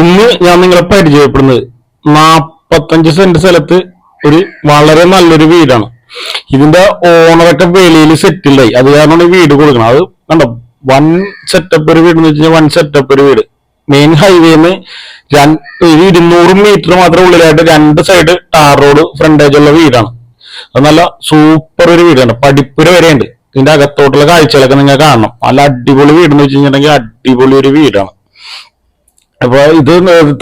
ഇന്ന് ഞാൻ നിങ്ങളെ പരിചയപ്പെടുന്നത് നാപ്പത്തഞ്ച് സെന്റ് സ്ഥലത്ത് ഒരു വളരെ നല്ലൊരു വീടാണ്. ഇതിന്റെ ഓണറൊക്കെ വെളിയിൽ സെറ്റിലായി അത് കാരണമാണ് വീട് കൊടുക്കണം അത് കണ്ടോ വൺ സെറ്റപ്പ് ഒരു വീട് എന്ന് വെച്ച് കഴിഞ്ഞാൽ വൺ സെറ്റപ്പ് ഒരു വീട്. മെയിൻ ഹൈവേന്ന് ഒരു ഇരുന്നൂറ് മീറ്റർ മാത്രം ഉള്ളിലായിട്ട് രണ്ട് സൈഡ് ടാർ റോഡ് ഫ്രണ്ടേജ് ഉള്ള വീടാണ്. അത് നല്ല സൂപ്പർ ഒരു വീടാണ് പഠിപ്പുര വരെ ഉണ്ട് ഇതിന്റെ അകത്തോട്ടുള്ള കാഴ്ചകളൊക്കെ നിങ്ങൾ കാണണം. നല്ല അടിപൊളി വീട് എന്ന് കഴിഞ്ഞിട്ടുണ്ടെങ്കിൽ അടിപൊളി ഒരു വീടാണ്. അപ്പൊ ഇത്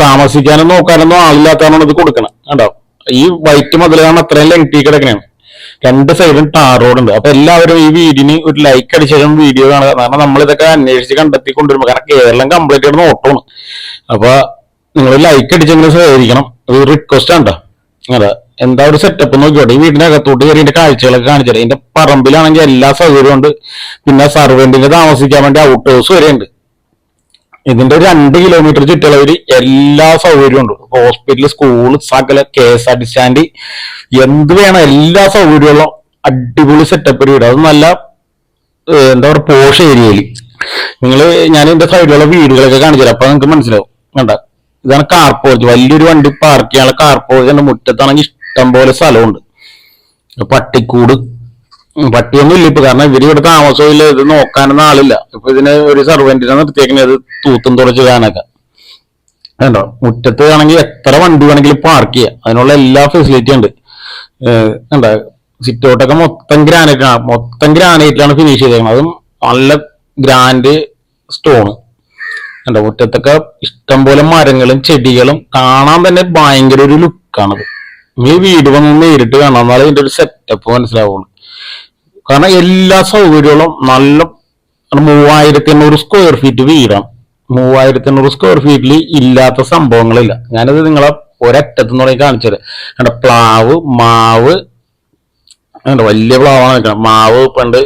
താമസിക്കാനും നോക്കാനൊന്നും ആളില്ലാത്തതാണ് ഇത് കൊടുക്കണം. കണ്ടോ? ഈ വൈറ്റ് മുതലാണ് അത്രയും ലെങ്തി കിടക്കണേണ്. രണ്ട് സൈഡും ടാർ റോഡ് ഉണ്ട്. അപ്പൊ എല്ലാവരും ഈ വീടിന് ഒരു ലൈക്ക് അടിച്ചാലും വീഡിയോ കാണുക. കാരണം നമ്മൾ ഇതൊക്കെ അന്വേഷിച്ച് കണ്ടെത്തി കൊണ്ടുവരുമ്പോൾ കാരണം കേരളം കംപ്ലീറ്റ് ആയിട്ട് നോട്ടമാണ്. അപ്പൊ നിങ്ങൾ ലൈക്ക് അടിച്ചെങ്കിലും സഹകരിക്കണം ഒരു റിക്വസ്റ്റ് ആണ് ട്ടോ. അതെ എന്താ ഒരു സെറ്റപ്പ് നോക്കിയോട്ടെ ഈ വീടിന്റെ അകത്തോട്ട് കയറി എന്റെ കാഴ്ചകളൊക്കെ കാണിച്ചിട്ട് ഇതിന്റെ പറമ്പിലാണെങ്കിൽ എല്ലാ സൗകര്യവും ഉണ്ട്. പിന്നെ സർവെന്റിന് താമസിക്കാൻ വേണ്ടി ഔട്ട് ഹൗസ് വരെ ഉണ്ട് ഇതിന്റെ രണ്ട് കിലോമീറ്റർ ചുറ്റളവിൽ എല്ലാ സൗകര്യവും ഉണ്ട്. ഹോസ്പിറ്റൽ സ്കൂൾ സകല K S R T stand എന്ത് വേണം എല്ലാ സൗകര്യങ്ങളും അടിപൊളി സെറ്റപ്പ് വീട്. അത് നല്ല എന്താ പറയുക പോഷ് ഏരിയയിൽ നിങ്ങൾ ഞാൻ എന്റെ സൈഡിലുള്ള വീടുകളൊക്കെ കാണിച്ചു തരാം. അപ്പൊ നിങ്ങൾക്ക് മനസ്സിലാവും. കണ്ട ഇതാണ് കാർ വലിയൊരു വണ്ടി പാർക്ക് ചെയ്യാനുള്ള കാർ പോർച്ച് മുറ്റത്താണെങ്കിൽ ഇഷ്ടം പോലെ സ്ഥലമുണ്ട്. പട്ടിക്കൂട് പട്ടിയൊന്നും ഇല്ല ഇപ്പൊ കാരണം ഇവർ ഇവിടെ താമസമില്ല ഇത് നോക്കാനൊന്നും ആളില്ല. ഇപ്പൊ ഇതിന് ഒരു സർവെന്റിനെ നിർത്തിയേക്കുന്നത് ഇത് തൂത്തും തുറച്ച് കാണാനൊക്കെ. കണ്ടോ? മുറ്റത്ത് ആണെങ്കിൽ എത്ര വണ്ടി വേണമെങ്കിലും പാർക്ക് ചെയ്യാം. അതിനുള്ള എല്ലാ ഫെസിലിറ്റി ഉണ്ട്. വേണ്ട സിറ്റ് ഔട്ടൊക്കെ മൊത്തം ഗ്രാനൈറ്റ് ആണ് മൊത്തം ഗ്രാനൈറ്റിലാണ് ഫിനിഷ് ചെയ്തേക്കുന്നത് അതും നല്ല ഗ്രാൻഡ് സ്റ്റോണ് കണ്ടോ? മുറ്റത്തൊക്കെ ഇഷ്ടംപോലെ മരങ്ങളും ചെടികളും കാണാൻ തന്നെ ഭയങ്കര ഒരു ലുക്കാണത് ഈ വീട് വന്ന് നേരിട്ട് കാണാം. എന്നാലും ഇതിന്റെ ഒരു സെറ്റപ്പ് മനസ്സിലാവുള്ളൂ. കാരണം എല്ലാ സൗകര്യങ്ങളും നല്ല മൂവായിരത്തി എണ്ണൂറ് സ്ക്വയർ ഫീറ്റ് വീടാണ് മൂവായിരത്തി എണ്ണൂറ് സ്ക്വയർ ഫീറ്റിൽ ഇല്ലാത്ത സംഭവങ്ങളില്ല. ഞാനത് നിങ്ങളെ ഒരറ്റത്ത് തുടങ്ങി കാണിച്ചത്. കണ്ട പ്ലാവ് മാവ് വലിയ പ്ലാവാണ് നിൽക്കണം മാവ് പണ്ട്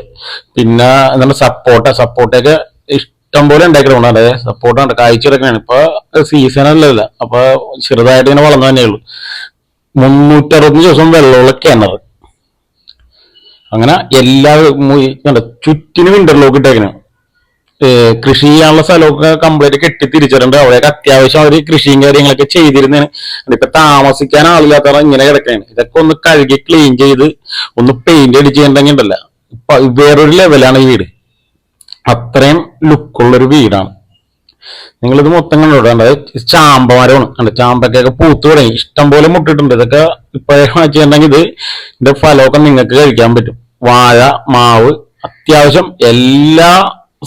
പിന്നെ എന്താണ് സപ്പോട്ട. സപ്പോട്ടയൊക്കെ ഇഷ്ടം പോലെ ഉണ്ടാക്കിയിട്ടുണ്ടാണ് സപ്പോർട്ട് ഉണ്ട് കാഴ്ച കിടക്കണാണ് ഇപ്പൊ സീസൺ അല്ലല്ല. അപ്പൊ ചെറുതായിട്ട് ഇങ്ങനെ വളർന്നു തന്നെയുള്ളൂ മുന്നൂറ്ററുപത്തഞ്ച് മുന്നൂറ്ററുപത് ദിവസം വെള്ളമുള്ള കിണർ അങ്ങനെ എല്ലാ കണ്ട ചുറ്റിനും ഇന്റർലോക്ക് ഇട്ടേക്കണ. കൃഷി ചെയ്യാനുള്ള സ്ഥലമൊക്കെ കംപ്ലീറ്റ് കെട്ടി തിരിച്ചിട്ടുണ്ട്. അവിടെയൊക്കെ അത്യാവശ്യം അവർ കൃഷിയും കാര്യങ്ങളൊക്കെ ചെയ്തിരുന്നതാണ് ഇപ്പൊ താമസിക്കാൻ ആളില്ലാത്ത ഇങ്ങനെ കിടക്കാണ് ഇതൊക്കെ ഒന്ന് കഴുകി ക്ലീൻ ചെയ്ത് ഒന്ന് പെയിന്റ് അടിച്ചിട്ടുണ്ടെങ്കിൽ ഉണ്ടല്ല. വേറൊരു ലെവലാണ് ഈ വീട്. അത്രയും ലുക്കുള്ളൊരു വീടാണ്. നിങ്ങളിത് മൊത്തം കണ്ടുകൊണ്ട് ചാമ്പമരമാണ് കണ്ട? ചാമ്പക്കൊക്കെ പൂത്തു തുടങ്ങി. ഇഷ്ടം പോലെ മുട്ടിട്ടുണ്ട്. ഇതൊക്കെ ഇപ്പോഴേ വെച്ചിട്ടുണ്ടെങ്കിൽ ഇത് ഇതിന്റെ ഫലമൊക്കെ നിങ്ങൾക്ക് കഴിക്കാൻ പറ്റും. വാഴ മാവ് അത്യാവശ്യം എല്ലാ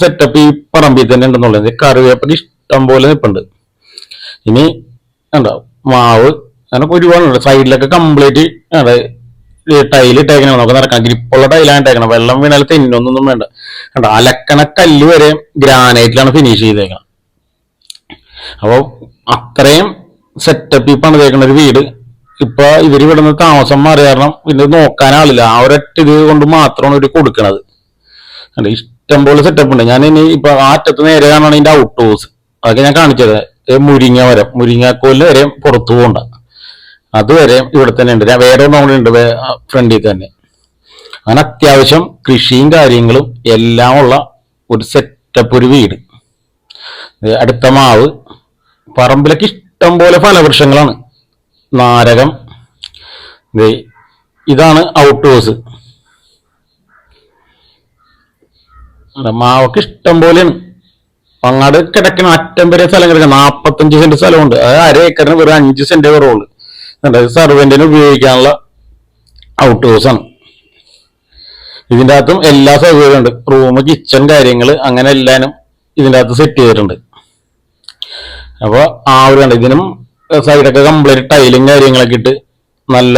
സെറ്റപ്പ് ഈ പറമ്പിൽ തന്നെ ഉണ്ടെന്നുള്ളത് ഇത് ഇഷ്ടം പോലെ നിൽപ്പുണ്ട് ഇനി കണ്ടോ മാവ് അങ്ങനെ ഒരുപാടുണ്ട്. സൈഡിലൊക്കെ കംപ്ലീറ്റ് ടൈൽ ഇട്ടേക്കണം നമുക്ക് നടക്കാം. ഗ്രിപ്പുള്ള ടൈലാണ് ഇട്ടേക്കണം. വെള്ളം വീണാൽ തെന്നൊന്നും വേണ്ട. കണ്ടോ അലക്കണ കല്ല് വരെ ഗ്രാനൈറ്റിലാണ് ഫിനിഷ് ചെയ്തേക്കണം. അപ്പൊ അത്രയും സെറ്റപ്പ് ഈ പണിതേക്കുന്ന ഒരു വീട്. ഇപ്പൊ ഇവർ ഇവിടുന്ന് താമസം മാറി കാരണം ഇത് നോക്കാൻ ആളില്ല. ആ ഒരൊറ്റ ഇത് കൊണ്ട് മാത്രമാണ് ഇവർ കൊടുക്കണത്. ഇഷ്ടം പോലെ സെറ്റപ്പ് ഉണ്ട്. ഞാൻ ഇനി ഇപ്പൊ ആ അറ്റത്ത് നേരെ കാണാണ് ഇതിന്റെ ഔട്ട് ഹൗസ് അതൊക്കെ ഞാൻ കാണിച്ചത്. മുരിങ്ങ വരെ മുരിങ്ങാക്കോലിന് വരെ പുറത്തു പോകണ്ട അതുവരെ ഇവിടെ തന്നെ ഉണ്ട്. വേറെ ഒന്നും ഉണ്ട് ഫ്രണ്ടിൽ തന്നെ. അങ്ങനെ അത്യാവശ്യം കൃഷിയും കാര്യങ്ങളും എല്ലാം ഉള്ള ഒരു സെറ്റപ്പ് ഒരു വീട്. അടുത്ത മാവ്. പറമ്പിലൊക്കെ ഇഷ്ടം പോലെ ഫലവൃക്ഷങ്ങളാണ്. നാരകം. ഇതാണ് ഔട്ട് ഹൗസ് മാവൊക്കെ ഇഷ്ടം പോലെയാണ് പങ്ങാട് കിടക്കണ അറ്റം വരെ സ്ഥലം കിടക്കണം നാപ്പത്തഞ്ച് സെന്റ് സ്ഥലമുണ്ട്. അത് അര ഏക്കറിന് വെറും അഞ്ച് സെന്റ് കുറവുള്ളൂ. സർവെന്റിന് ഉപയോഗിക്കാനുള്ള ഔട്ട് ആണ്. ഇതിന്റെ അകത്തും എല്ലാ സൗകര്യവും ഉണ്ട്. റൂം കിച്ചൺ കാര്യങ്ങൾ അങ്ങനെ എല്ലാനും ഇതിന്റെ അകത്ത് സെറ്റ് ചെയ്തിട്ടുണ്ട്. അപ്പോൾ ആ ഒരു ഇതിനും സൈഡൊക്കെ കംപ്ലീറ്റ് ടൈലും കാര്യങ്ങളൊക്കെ ഇട്ട് നല്ല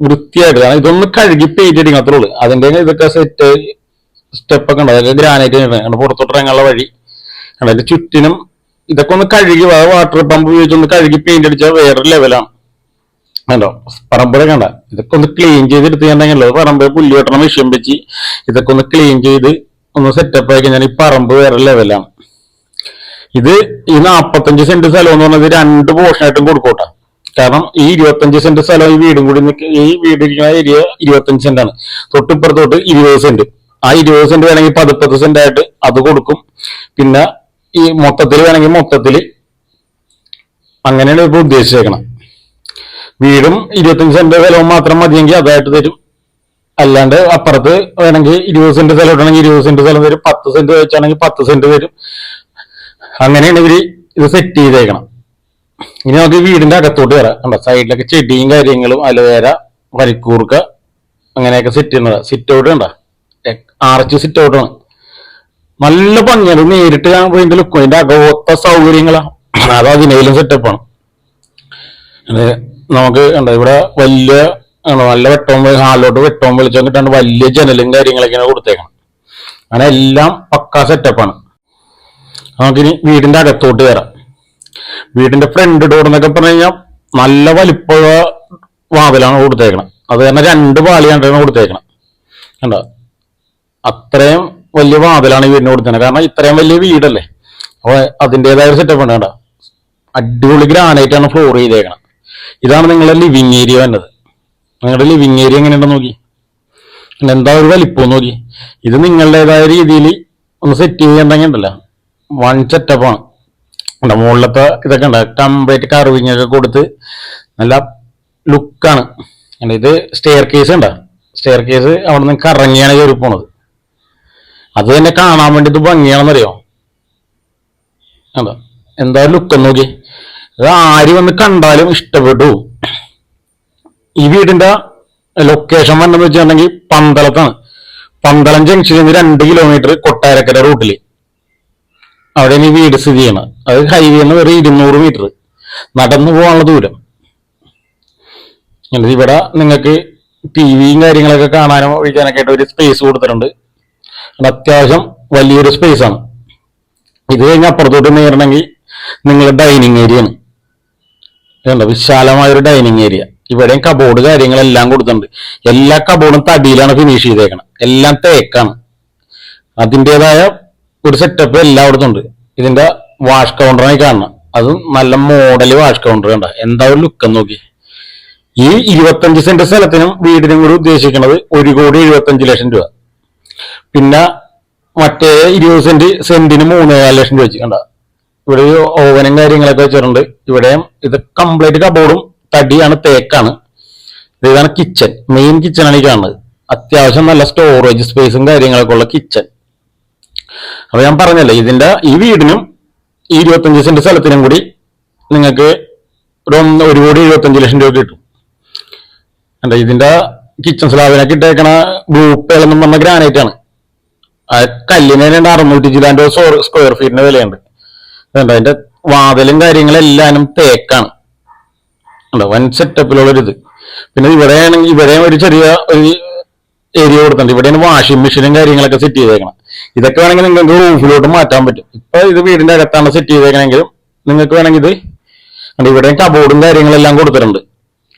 വൃത്തിയായിട്ട് കാരണം ഇതൊന്ന് കഴുകി പെയിന്റ് അടിക്കണം അത്രേ ഉള്ളൂ. അതിന്റെ ഇതൊക്കെ സെറ്റ് സ്റ്റെപ്പ് ഒക്കെ ഉണ്ട്. അതൊക്കെ ഗ്രാനൈറ്റ് കണ്ട് പുറത്തോട്ട് ഇറങ്ങാനുള്ള വഴി. അതിന്റെ ചുറ്റിനും ഇതൊക്കെ ഒന്ന് കഴുകി വാട്ടർ പമ്പ് ഉപയോഗിച്ച് ഒന്ന് കഴുകി പെയിന്റ് അടിച്ചാൽ വേറെ ലെവലാണ് കണ്ടോ? പറമ്പൊക്കെ കണ്ട? ഇതൊക്കെ ഒന്ന് ക്ലീൻ ചെയ്തെടുത്ത് എടുത്തിട്ടുണ്ടെങ്കിൽ പറമ്പ് പുല്ല് വെട്ടണ മെഷീൻ വെച്ച് ഇതൊക്കെ ഒന്ന് ക്ലീൻ ചെയ്ത് ഒന്ന് സെറ്റപ്പ് ആക്കി കഴിഞ്ഞാൽ ഈ പറമ്പ് വേറെ ലെവലാണ് ഇത് ഈ നാപ്പത്തഞ്ച് സെന്റ് സ്ഥലം എന്ന് പറഞ്ഞത് രണ്ട് പോർഷനായിട്ടും കൊടുക്കോട്ടെ. കാരണം ഈ ഇരുപത്തഞ്ച് സെന്റ് സ്ഥലം ഈ വീടും കൂടി ഈ വീട് ഏരിയ ഇരുപത്തഞ്ച് സെന്റ് ആണ്. തൊട്ടിപ്പുറത്തോട്ട് ഇരുപത് സെന്റ്. ആ ഇരുപത് സെന്റ് വേണമെങ്കിൽ പതിപ്പത്ത് സെന്റ് ആയിട്ട് അത് കൊടുക്കും. പിന്നെ ഈ മൊത്തത്തിൽ വേണമെങ്കിൽ മൊത്തത്തിൽ അങ്ങനെയാണ് ഇപ്പൊ ഉദ്ദേശിച്ചേക്കണം. വീടും ഇരുപത്തഞ്ച് സെന്റ് സ്ഥലവും മാത്രം മതിയെങ്കിൽ അതായിട്ട് തരും. അല്ലാണ്ട് അപ്പുറത്ത് വേണമെങ്കിൽ ഇരുപത് സെന്റ് സ്ഥലം ഇടണമെങ്കിൽ ഇരുപത് സെന്റ് സ്ഥലം തരും. പത്ത് സെന്റ് വെച്ചാണെങ്കിൽ പത്ത് സെന്റ് തരും. അങ്ങനെയാണ് ഇവർ ഇത് സെറ്റ് ചെയ്തേക്കണം ഇനി നമുക്ക് വീടിന്റെ അകത്തോട്ട് വരാം കണ്ടോ? സൈഡിലൊക്കെ ചെടിയും കാര്യങ്ങളും അലവേര വരിക്കൂർക്ക അങ്ങനെയൊക്കെ സെറ്റ് ചെയ്യുന്നത്. സിറ്റ് ഔട്ട് കണ്ട? ആർച്ച് സിറ്റ് ഔട്ടാണ് നല്ല ഭംഗിയാണ്. നേരിട്ട് കാണുമ്പോൾ ഇതിന്റെ ലുക്കും ഇതിന്റെ അകത്ത സൗകര്യങ്ങളാണ് അത് അതിനേലും സെറ്റപ്പാണ് നമുക്ക് കണ്ടോ? ഇവിടെ വലിയ നല്ല വെട്ടവും ഹാളിലോട്ട് വെട്ടവും വിളിച്ചു കിട്ടാണ്ട് വലിയ ജനലും കാര്യങ്ങളൊക്കെയാണ് കൊടുത്തേക്കണം അങ്ങനെ എല്ലാം പക്കാ സെറ്റപ്പാണ് നമുക്കിനി വീടിന്റെ അകത്തോട്ട് കയറാം വീടിന്റെ ഫ്രണ്ട് ഡോർ എന്നൊക്കെ പറഞ്ഞു കഴിഞ്ഞാൽ നല്ല വലിപ്പമുള്ള വാതിലാണ് കൊടുത്തേക്കണം. അത് തന്നെ രണ്ട് പാളിയാണ് കൊടുത്തേക്കണം. കണ്ടോ? അത്രയും വലിയ വാതിലാണ് ഈ വീടിന് കൊടുത്തേക്കുന്നത് കാരണം ഇത്രയും വലിയ വീടല്ലേ? അപ്പൊ അതിന്റെതായ സെറ്റപ്പ് ഉണ്ട് കണ്ടോ? അടിപൊളി ഗ്രാനൈറ്റ് ആണ് ഫ്ലോർ ചെയ്തേക്കണം. ഇതാണ് നിങ്ങളുടെ ലിവിങ് ഏരിയ വന്നത്. നിങ്ങളുടെ ലിവിങ് ഏരിയ എങ്ങനെയുണ്ടെന്ന് നോക്കി. എന്താ ഒരു വലിപ്പം നോക്കി. ഇത് നിങ്ങളുടേതായ രീതിയിൽ ഒന്ന് സെറ്റ് ചെയ്യേണ്ടെങ്കിൽ ഉണ്ടല്ലോ. വൺ സെറ്റപ്പാണ് നമ്മുടെ മുകളിലത്തെ ഇതൊക്കെ ഉണ്ട് കംപ്ലീറ്റ് കർവിങ് ഒക്കെ കൊടുത്ത് നല്ല ലുക്കാണ് ഇത് സ്റ്റെയർ കേസ് ഉണ്ട്? സ്റ്റെയർ കേസ് അവിടെ നിന്ന് കറങ്ങിയാണ് കയറി പോണത്. അത് തന്നെ കാണാൻ വേണ്ടി ഇത് ഭംഗിയാണെന്നറിയോ? അതാ എന്താ ലുക്ക് നോക്കി അത് ആര് വന്ന് കണ്ടാലും ഇഷ്ടപ്പെട്ടു. ഈ വീടിന്റെ ലൊക്കേഷൻ വന്നെന്ന് വെച്ചിട്ടുണ്ടെങ്കിൽ പന്തളത്താണ്. പന്തളം ജംഗ്ഷനിൽ നിന്ന് രണ്ട് കിലോമീറ്റർ കൊട്ടാരക്കര റൂട്ടിൽ അവിടെയാണ് ഈ വീട് സ്ഥിതി ചെയ്യണം. അത് ഹൈവേ എന്ന് വെറും ഇരുന്നൂറ് മീറ്റർ നടന്നു പോകാനുള്ള ദൂരം. എന്നിട്ട് ഇവിടെ നിങ്ങൾക്ക് ടി വിയും കാര്യങ്ങളൊക്കെ കാണാനും ഒഴിക്കാനൊക്കെ ആയിട്ട് ഒരു സ്പേസ് കൊടുത്തിട്ടുണ്ട്. അത് അത്യാവശ്യം വലിയൊരു സ്പേസ് ആണ്. ഇത് കഴിഞ്ഞ് അപ്പുറത്തോട്ട് നേരണമെങ്കിൽ നിങ്ങളുടെ ഡൈനിങ് ഏരിയ ആണ്. വിശാലമായ ഒരു ഡൈനിങ് ഏരിയ ഇവിടെയും കബോർഡ് കാര്യങ്ങളെല്ലാം കൊടുത്തിട്ടുണ്ട്. എല്ലാ കബോർഡും തടിയിലാണ് ഫിനിഷ് ചെയ്തേക്കണം. എല്ലാം തേക്കാണ്. അതിന്റെതായ ഒരു സെറ്റപ്പ് എല്ലായിടത്തും ഉണ്ട്. ഇതിന്റെ വാഷ് കൗണ്ടറായി കാണണം അത് നല്ല മോഡൽ വാഷ് കൗണ്ടർ കണ്ട. എന്താ ഒരു ലുക്ക് നോക്കി. ഈ ഇരുപത്തഞ്ച് സെന്റ് സ്ഥലത്തിനും വീടിനും കൂടി ഉദ്ദേശിക്കുന്നത് ഒരു കോടി എഴുപത്തഞ്ച് ലക്ഷം രൂപ. പിന്നെ മറ്റേ ഇരുപത് സെന്റ് സെന്റിന് മൂന്നേകാൽ ലക്ഷം രൂപ വെച്ച് കണ്ട. ഇവിടെ ഓവനും കാര്യങ്ങളൊക്കെ വെച്ചിട്ടുണ്ട്. ഇവിടെയും ഇത് കംപ്ലീറ്റ് കബോർഡും തടിയാണ് തേക്കാണ്. ഇതാണ് കിച്ചൺ മെയിൻ കിച്ചണാണ് ഈ കാണുന്നത്. അത്യാവശ്യം നല്ല സ്റ്റോറേജ് സ്പേസും കാര്യങ്ങളൊക്കെ ഉള്ള കിച്ചൺ അപ്പൊ ഞാൻ പറഞ്ഞല്ലേ ഇതിന്റെ ഈ വീടിനും ഈ ഇരുപത്തഞ്ച് സെന്റ് സ്ഥലത്തിനും കൂടി നിങ്ങൾക്ക് ഒരു ഒരു കോടി എഴുപത്തഞ്ച് ലക്ഷം രൂപ കിട്ടും. എന്താ ഇതിന്റെ കിച്ചൺ സ്ലാബിനൊക്കെ ഇട്ടേക്കണ ബ്ലൂ പേളെന്നും പറഞ്ഞ ഗ്രാനൈറ്റ് ആണ്. കല്ലിന് തന്നെ അറുന്നൂറ്റി ചിലാന്റെ സ്ക്വയർ ഫീറ്റിന് വിലയുണ്ട്. അതുകൊണ്ട് അതിന്റെ വാതിലും കാര്യങ്ങളെല്ലാം തേക്കാണ്. അല്ല വൻ സെറ്റപ്പിലുള്ളൊരിത് പിന്നെ ഇവിടെയാണെങ്കിൽ ഇവിടെയും ഇവിടെ ഒരു ചെറിയ ഒരു ഏരിയ കൊടുത്തിട്ടുണ്ട്. ഇവിടെയാണ് വാഷിംഗ് മെഷീനും കാര്യങ്ങളൊക്കെ സെറ്റ് ചെയ്തേക്കണം ഇതൊക്കെ വേണമെങ്കിൽ നിങ്ങൾക്ക് റൂഫിലോട്ട് മാറ്റാൻ പറ്റും. ഇപ്പൊ ഇത് വീടിന്റെ അകത്താണ് സെറ്റ് ചെയ്തേക്കണമെങ്കിലും നിങ്ങൾക്ക് വേണമെങ്കിൽ ഇത് ഇവിടെ കബോർഡും കാര്യങ്ങളെല്ലാം കൊടുത്തിട്ടുണ്ട്.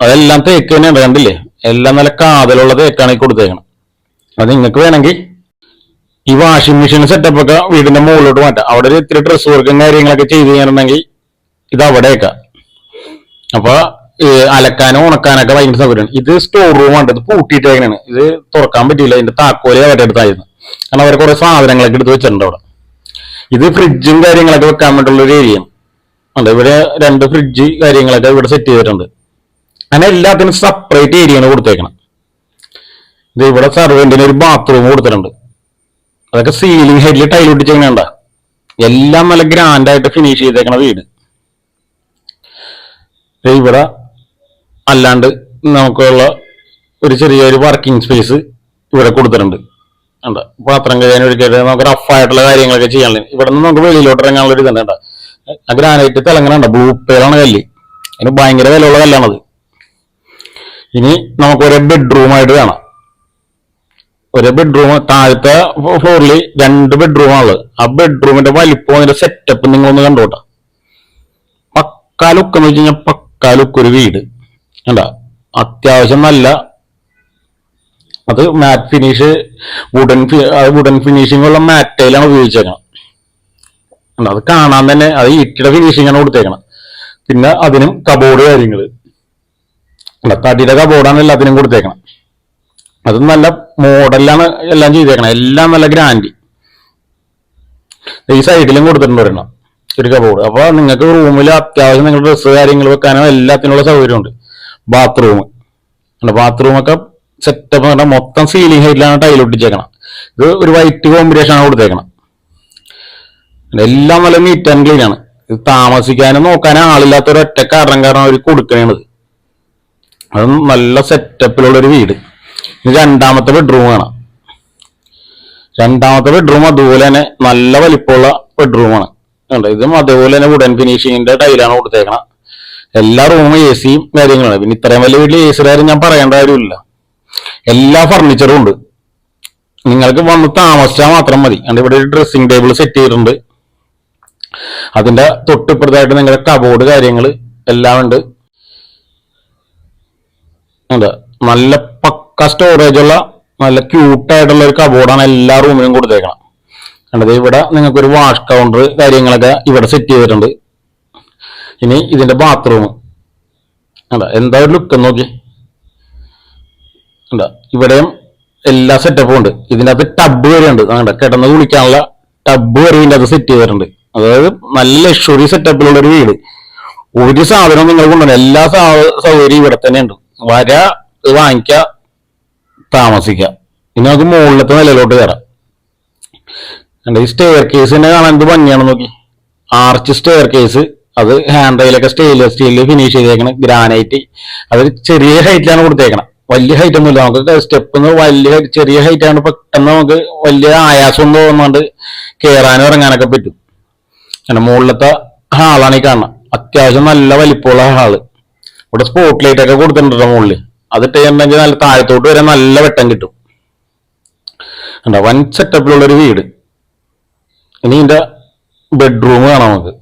അതെല്ലാം തേക്ക് തന്നെയാണ് കണ്ടില്ലേ? എല്ലാം നല്ല കാതലുള്ള തേക്കാണ് ഈ കൊടുത്തേക്കണം അത് നിങ്ങൾക്ക് വേണമെങ്കിൽ ഈ വാഷിംഗ് മെഷീൻ സെറ്റപ്പ് ഒക്കെ വീടിന്റെ മുകളിലോട്ട് മാറ്റാം. അവിടെ ഇത്തിരി ഡ്രസ് വർക്കും കാര്യങ്ങളൊക്കെ ചെയ്ത് കഴിഞ്ഞിട്ടുണ്ടെങ്കിൽ ഇത് അവിടെയൊക്കെ അപ്പൊ അലക്കാനും ഉണക്കാനൊക്കെ ഭയങ്കര സൗകര്യമാണ്. ഇത് സ്റ്റോർ റൂമാണ് ഇത് പൂട്ടിയിട്ടേക്കണാണ് ഇത് തുറക്കാൻ പറ്റിയില്ല ഇതിന്റെ താക്കോലേ അവരുടെ അടുത്തായിരുന്നു. കാരണം അവർ കുറെ സാധനങ്ങളൊക്കെ എടുത്ത് വെച്ചിട്ടുണ്ട് അവിടെ. ഇത് ഫ്രിഡ്ജും കാര്യങ്ങളൊക്കെ വെക്കാൻ വേണ്ടിയുള്ള ഒരു ഏരിയ ഉണ്ട്. ഇവിടെ രണ്ട് ഫ്രിഡ്ജ് കാര്യങ്ങളൊക്കെ ഇവിടെ സെറ്റ് ചെയ്തിട്ടുണ്ട്. അങ്ങനെ എല്ലാത്തിനും സെപ്പറേറ്റ് ഏരിയയാണ് കൊടുത്തേക്കണം. ഇത് ഇവിടെ സർവെന്റിന് ഒരു ബാത്റൂം കൊടുത്തിട്ടുണ്ട്. അതൊക്കെ സീലിംഗ് ഹെഡിൽ ടൈൽ ഒട്ടിച്ചെങ്ങനെയുണ്ട എല്ലാം നല്ല ഗ്രാൻഡ് ആയിട്ട് ഫിനിഷ് ചെയ്തേക്കണ വീട്. ഇവിടെ അല്ലാണ്ട് നമുക്കുള്ള ഒരു ചെറിയൊരു വർക്കിംഗ് സ്പേസ് ഇവിടെ കൊടുത്തിട്ടുണ്ട്. ഉണ്ട്. പാത്രം കഴിയാൻ ഒരിക്കലും നമുക്ക് റഫായിട്ടുള്ള കാര്യങ്ങളൊക്കെ ചെയ്യാനുള്ള ഇവിടെ നിന്ന് നമുക്ക് വെളിയിലോട്ട് ഇറങ്ങാനുള്ള ഒരു ഇതുണ്ട് ആ ഗ്രാനൈറ്റ് തിളങ്ങണുണ്ട് ബ്ലൂ പേളാണ് കല്ല്. അതിന് ഭയങ്കര വിലയുള്ള കല്ലാണത്. ഇനി നമുക്ക് ഒരു ബെഡ്റൂം ആയിട്ട് കാണാം. ഒരു ബെഡ്റൂം താഴത്തെ ഫ്ലോറിൽ രണ്ട് ബെഡ്റൂമാണുള്ളത് ആ ബെഡ്റൂമിന്റെ വലിപ്പം അതിന്റെ സെറ്റപ്പ് നിങ്ങളൊന്ന് കണ്ടോട്ടെ പക്കാ ലുക്ക് എന്ന് വെച്ച് കഴിഞ്ഞാൽ പക്കാ ലുക്ക് ഒരു വീട്. കണ്ട? അത്യാവശ്യം നല്ല അത് matte finish wooden wooden finishing ഉള്ള മാറ്റയിലാണ് ഉപയോഗിച്ചേക്കണം? അത് കാണാൻ തന്നെ അത് ഇട്ടിയുടെ ഫിനിഷിംഗ് ആണ് കൊടുത്തേക്കണം പിന്നെ അതിനും കബോർഡ് കാര്യങ്ങൾ തടിയുടെ കബോർഡാണ് എല്ലാത്തിനും കൊടുത്തേക്കണം അത് നല്ല മോഡലാണ് എല്ലാം ചെയ്തേക്കണം എല്ലാം നല്ല ഗ്രാൻഡ് ഈ സൈഡിലും കൊടുത്തിട്ടുണ്ട് ഒരെണ്ണം ഒരു കബോർഡ് അപ്പൊ നിങ്ങൾക്ക് റൂമിൽ അത്യാവശ്യം നിങ്ങൾ ഡ്രസ്സ് കാര്യങ്ങൾ വെക്കാനോ എല്ലാത്തിനുള്ള സൗകര്യമുണ്ട്. ബാത്റൂം ബാത്റൂം ഒക്കെ എന്ന് പറഞ്ഞാൽ മൊത്തം സീലിംഗ് ഹൈറ്റിലാണ് ടൈൽ ഒട്ടിച്ചേക്കണം ഇത് ഒരു വൈറ്റ് കോമ്പിനേഷൻ ആണ് കൊടുത്തേക്കണം എല്ലാം നല്ല നീറ്റ് ആൻഡ് ക്ലീൻ ആണ്. ഇത് താമസിക്കാനും നോക്കാനും ആളില്ലാത്ത ഒരു ഒറ്റ കാരണം കാരണം അവർ കൊടുക്കണത് അത് നല്ല സെറ്റപ്പിലുള്ള ഒരു വീട്. ഇത് രണ്ടാമത്തെ ബെഡ്റൂം കാണാം രണ്ടാമത്തെ ബെഡ്റൂം അതുപോലെ തന്നെ നല്ല വലിപ്പമുള്ള ബെഡ്റൂമാണ് ഇതും അതേപോലെ തന്നെ വുഡൻ ഫിനിഷിങ്ങിന്റെ ടൈലാണ് കൊടുത്തേക്കണം എല്ലാ റൂമും എ സിയും കാര്യങ്ങളാണ് പിന്നെ ഇത്രയും വലിയ വീട്ടിൽ എ സി കാര്യം ഞാൻ പറയേണ്ട കാര്യമില്ല എല്ലാ ഫർണിച്ചറും ഉണ്ട്. നിങ്ങൾക്ക് വന്ന് താമസിച്ചാൽ മാത്രം മതി. കണ്ട് ഇവിടെ ഒരു ഡ്രസ്സിംഗ് ടേബിൾ സെറ്റ് ചെയ്തിട്ടുണ്ട്. അതിന്റെ തൊട്ടിപ്പുറത്തായിട്ട് നിങ്ങളുടെ കബോർഡ് കാര്യങ്ങൾ എല്ലാം ഉണ്ട്. അതെ നല്ല പക്ക സ്റ്റോറേജ് ഉള്ള നല്ല ക്യൂട്ടായിട്ടുള്ള ഒരു കബോർഡാണ് എല്ലാ റൂമിലും കൊടുത്തേക്കണം. കണ്ടത് ഇവിടെ നിങ്ങൾക്കൊരു വാഷ് കൗണ്ടർ കാര്യങ്ങളൊക്കെ ഇവിടെ സെറ്റ് ചെയ്തിട്ടുണ്ട്. ഇനി ഇതിന്റെ ബാത്റൂം അല്ല എന്താ ഒരു ലുക്ക് നോക്കി എന്താ ഇവിടെയും എല്ലാ സെറ്റപ്പും ഉണ്ട്. ഇതിനകത്ത് ടബ് വരെയുണ്ട്. ഉണ്ട് അങ്ങനെ കിടന്ന് കുളിക്കാനുള്ള ടബ് വരെ ഇതിന്റെ അത് സെറ്റ് ചെയ്തിട്ടുണ്ട്. അതായത് നല്ല ലക്ഷറി സെറ്റപ്പിലുള്ള ഒരു വീട്. ഒരു സാധനവും നിങ്ങൾ കൊണ്ടുവരണം എല്ലാ സൗകര്യം സൗകര്യവും ഇവിടെ തന്നെ ഉണ്ട് വര ഇത് വാങ്ങിക്ക താമസിക്കുക ഇനി നമുക്ക് മുകളിലത്തെ നിലയിലോട്ട് കയറാം. ഈ സ്റ്റെയർ കേസ് തന്നെ കാണാൻ എന്ത് ഭംഗിയാണ് നോക്കി. ആർച്ച് സ്റ്റെയർ കേസ് അത് ഹാൻഡ് റെയിലൊക്കെ സ്റ്റെയിൻലെസ് സ്റ്റീലിൽ ഫിനിഷ് ചെയ്തേക്കണം ഗ്രാനൈറ്റ് അതൊരു ചെറിയ ഹൈറ്റിലാണ് കൊടുത്തേക്കണം. വലിയ ഹൈറ്റ് ഒന്നുമില്ല. നമുക്ക് സ്റ്റെപ്പ് വലിയ ചെറിയ ഹൈറ്റ് ആണ് പെട്ടെന്ന് നമുക്ക് വലിയ ആയാസം തോന്നാണ്ട് കയറാനും ഇറങ്ങാനൊക്കെ പറ്റും. അങ്ങനെ മുകളിലത്തെ ഹാളാണ് ഈ കാണുന്നത്. അത്യാവശ്യം നല്ല വലിപ്പമുള്ള ഹാൾ. ഇവിടെ സ്പോട്ട് ലൈറ്റ് ഒക്കെ കൊടുത്തിട്ടുണ്ട് മുകളിൽ അത് ഇട്ടുണ്ടെങ്കിൽ നല്ല താഴത്തോട്ട് വരെ നല്ല വെട്ടം കിട്ടും. എന്താ വൻ സെറ്റപ്പിലുള്ള ഒരു വീട്. ഇനി ഇതിന്റെ ബെഡ്റൂം കാണാം നമുക്ക്.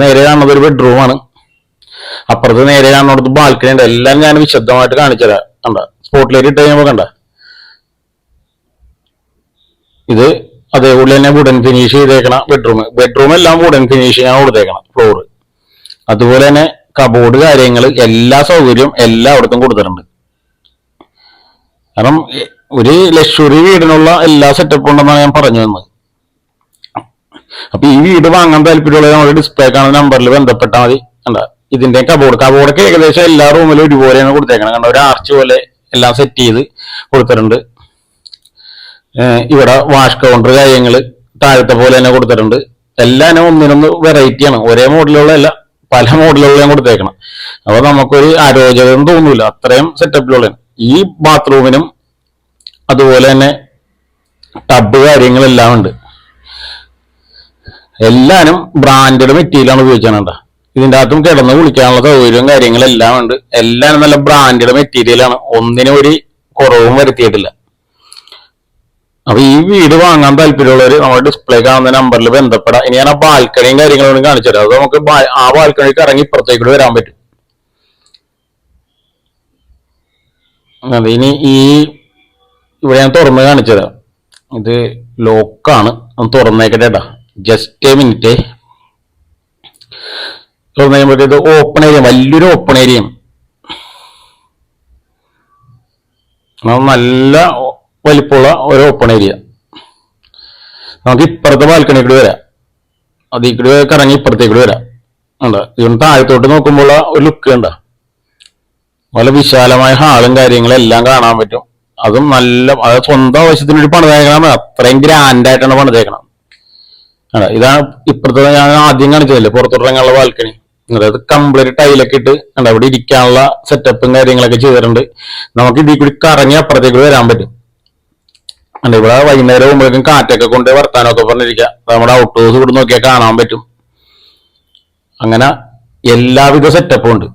നേരെ കാണുന്നത് ഒരു ബെഡ്റൂമാണ് അപ്പുറത്ത് നേരെ കാണുന്നിടത്ത് ബാൽക്കണി ഉണ്ട്. എല്ലാം ഞാൻ വിശദമായിട്ട് കാണിച്ചു കണ്ട? സ്പോട്ടിലേക്ക് ഇട്ട് കഴിയുമ്പോൾ കണ്ട ഇത് അതേപോലെ തന്നെ വുഡൻ ഫിനിഷ് ചെയ്തേക്കണ ബെഡ്റൂം ബെഡ്റൂം എല്ലാം വുഡൻ ഫിനിഷ് ആണ് കൊടുത്തേക്കണം ഫ്ലോറ് അതുപോലെ തന്നെ കബോർഡ് കാര്യങ്ങൾ എല്ലാ സൗകര്യവും എല്ലായിടത്തും കൊടുത്തിട്ടുണ്ട്. കാരണം ഒരു ലക്ഷറി വീടിനുള്ള എല്ലാ സെറ്റപ്പും ഉണ്ടെന്നാണ് ഞാൻ പറഞ്ഞു തന്നത് അപ്പൊ ഈ വീട് വാങ്ങാൻ താല്പര്യമുള്ള നമ്മുടെ ഡിസ്പ്ലേ കാണുന്ന നമ്പറിൽ ബന്ധപ്പെട്ടാൽ മതി. കണ്ട? ഇതിന്റെ കബോർഡ് കബോർഡൊക്കെ ഏകദേശം എല്ലാ റൂമിലും ഒരുപോലെയാണ് കൊടുത്തേക്കണം കാരണം ഒരു ആർച്ച് പോലെ എല്ലാം സെറ്റ് ചെയ്ത് കൊടുത്തിട്ടുണ്ട്. ഇവിടെ വാഷ് കൗണ്ടർ കാര്യങ്ങൾ താഴത്തെ പോലെ തന്നെ കൊടുത്തിട്ടുണ്ട്. എല്ലാം ഒന്നിനൊന്ന് വെറൈറ്റി ആണ്. ഒരേ മോഡലുള്ള പല മോഡലുള്ള ഞാൻ കൊടുത്തേക്കണം അപ്പൊ നമുക്കൊരു ആരോഗ്യം തോന്നൂല. അത്രയും സെറ്റപ്പിലുള്ള ഈ ബാത്റൂമിനും അതുപോലെ തന്നെ ടബ് കാര്യങ്ങളെല്ലാം ഉണ്ട്. എല്ലാനും ബ്രാൻഡഡ് മെറ്റീരിയലാണ് ഉപയോഗിച്ചാണ് ഇതിന്റെ അകത്തും കിടന്ന് കുളിക്കാനുള്ള സൗകര്യവും കാര്യങ്ങളെല്ലാം ഉണ്ട്. എല്ലാം നല്ല ബ്രാൻഡഡ് മെറ്റീരിയലാണ് ഒന്നിനും ഒരു കുറവും വരുത്തിയിട്ടില്ല. അപ്പൊ ഈ വീട് വാങ്ങാൻ താല്പര്യമുള്ളവർ നമ്മുടെ ഡിസ്പ്ലേ കാണുന്ന നമ്പറിൽ ബന്ധപ്പെടാം. ഇനി ഞാൻ ആ ബാൽക്കണിയും കാര്യങ്ങളും കാണിച്ചു തരാം. അത് നമുക്ക് ആ ബാൽക്കണിക്ക് ഇറങ്ങി ഇപ്പുറത്തേക്കൂടെ കൂടി വരാൻ പറ്റും. അതെ ഇനി ഈ ഇവിടെ ഞാൻ തുറന്ന് കാണിച്ചു തരാം. ഇത് ലോക്കാണ് തുറന്നേക്കട്ടെ കേട്ടാ ജസ്റ്റ് എ മിനിറ്റ് തുറന്നു കഴിയുമ്പോഴത്തേക്ക് ഓപ്പൺ ഏരിയ വലിയൊരു ഓപ്പൺ ഏരിയ നല്ല വലിപ്പമുള്ള ഒരു ഓപ്പൺ ഏരിയ നമുക്ക് ഇപ്പുറത്തെ ബാൽക്കണി കൂടി വരാം. അത് ഈ കൂടി കറങ്ങി ഇപ്പുറത്തേക്ക് കൂടി വരാം ഉണ്ട് ഇതിന് താഴത്തോട്ട് നോക്കുമ്പോൾ ഒരു ലുക്ക് ഉണ്ട് നല്ല വിശാലമായ ഹാളും കാര്യങ്ങളും എല്ലാം കാണാൻ പറ്റും. അതും നല്ല അത് സ്വന്തം ആവശ്യത്തിന് ഒരു പണിതേക്കണം അത്രയും ഗ്രാൻഡായിട്ടാണ് പണിതേക്കണം ഇതാണ് ഇപ്പുറത്തെ ഞാൻ ആദ്യം കാണിച്ചതല്ലേ? പുറത്തോട്ടിറങ്ങാനുള്ള ബാൽക്കണി. അതായത് കംപ്ലീറ്റ് ടൈലൊക്കെ ഇട്ട് ഉണ്ട് അവിടെ ഇരിക്കാനുള്ള സെറ്റപ്പും കാര്യങ്ങളൊക്കെ ചെയ്തിട്ടുണ്ട്. നമുക്ക് ഇതിൽ കൂടി കറങ്ങി അപ്പുറത്തേക്ക് വരാൻ പറ്റും. അല്ല ഇവിടെ വൈകുന്നേരം ആകുമ്പോഴേക്കും കാറ്റൊക്കെ കൊണ്ട് വർത്താനമൊക്കെ പറഞ്ഞിരിക്കുക. നമ്മുടെ ഔട്ട് ഹൗസ് ഇവിടെ നോക്കിയാൽ കാണാൻ പറ്റും. അങ്ങനെ എല്ലാവിധ സെറ്റപ്പും ഉണ്ട്.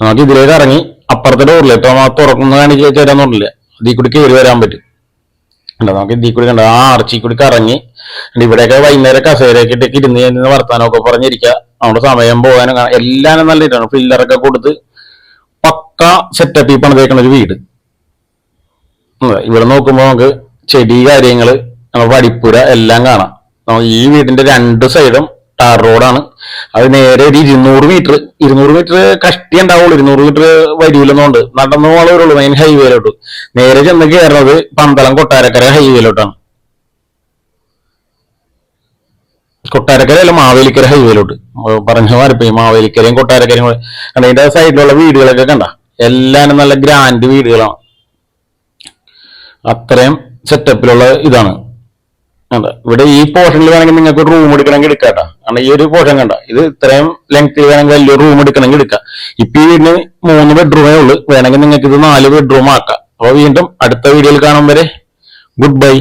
നമുക്ക് ഇതിലേക്ക് ഇറങ്ങി അപ്പുറത്തെ ഡോറിൽ ഇപ്പൊ നമ്മൾ തുറക്കുന്ന കാണിച്ച് തരാൻ പറഞ്ഞില്ല ഇതിൽ കൂടി കയറി വരാൻ പറ്റും. ഉണ്ട് നമുക്ക് ഇതിൽ കൂടി കണ്ട ആ ആർച്ചിൽ കൂടി കറങ്ങി. ഇവിടെയൊക്കെ വൈകുന്നേരം കസേരയൊക്കെ ഇട്ടൊക്കെ ഇരുന്ന് ഇരുന്ന് വർത്താനമൊക്കെ പറഞ്ഞിരിക്കുക. നമ്മുടെ സമയം പോകാനും എല്ലാം നല്ല ഇതാണ്. ഫില്ലറൊക്കെ കൊടുത്ത് പക്ക സെറ്റപ്പ് ഈ പണിതേക്കണ ഒരു വീട്. ഇവിടെ നോക്കുമ്പോൾ നമുക്ക് ചെടി കാര്യങ്ങൾ നമ്മുടെ വടിപ്പുര എല്ലാം കാണാം. നമുക്ക് ഈ വീടിന്റെ രണ്ട് സൈഡും ടാർ റോഡാണ് അത് നേരെ ഒരു ഇരുന്നൂറ് മീറ്റർ ഇരുന്നൂറ് മീറ്റർ കഷ്ടി ഉണ്ടാവുള്ളൂ. ഇരുന്നൂറ് മീറ്റർ വരിയില്ലെന്നുണ്ട് നടന്നു പോകാനുള്ളൂ മെയിൻ ഹൈവേയിലോട്ട് നേരെ ചെന്ന് കയറുന്നത് പന്തളം കൊട്ടാരക്കര ഹൈവേയിലോട്ടാണ് കൊട്ടാരക്കര അല്ല മാവേലിക്കര ഹൈവേയിലോട്ട് പറഞ്ഞ മാറിപ്പോയി മാവേലിക്കരയും കൊട്ടാരക്കരയും കൂടെ കണ്ട? സൈഡിലുള്ള വീടുകളൊക്കെ കണ്ട? എല്ലാം നല്ല ഗ്രാൻഡ് വീടുകളാണ്. അത്രയും സെറ്റപ്പിലുള്ള ഇതാണ്. ഇവിടെ ഈ പോർഷനിൽ വേണമെങ്കിൽ നിങ്ങൾക്ക് റൂം എടുക്കണമെങ്കിൽ എടുക്കാട്ടാ കാരണം ഈ ഒരു പോർഷൻ കണ്ട? ഇത് ഇത്രയും ലെങ്ത്തിൽ വേണമെങ്കിൽ വലിയൊരു റൂം എടുക്കണമെങ്കിൽ എടുക്കാം. ഇപ്പൊ ഈ വീടിന് മൂന്ന് ബെഡ്റൂമേ ഉള്ളൂ. വേണമെങ്കിൽ നിങ്ങൾക്ക് ഇത് നാല് ബെഡ്റൂം ആക്കാം. അപ്പൊ വീണ്ടും അടുത്ത വീഡിയോയിൽ കാണും വരെ. Good bye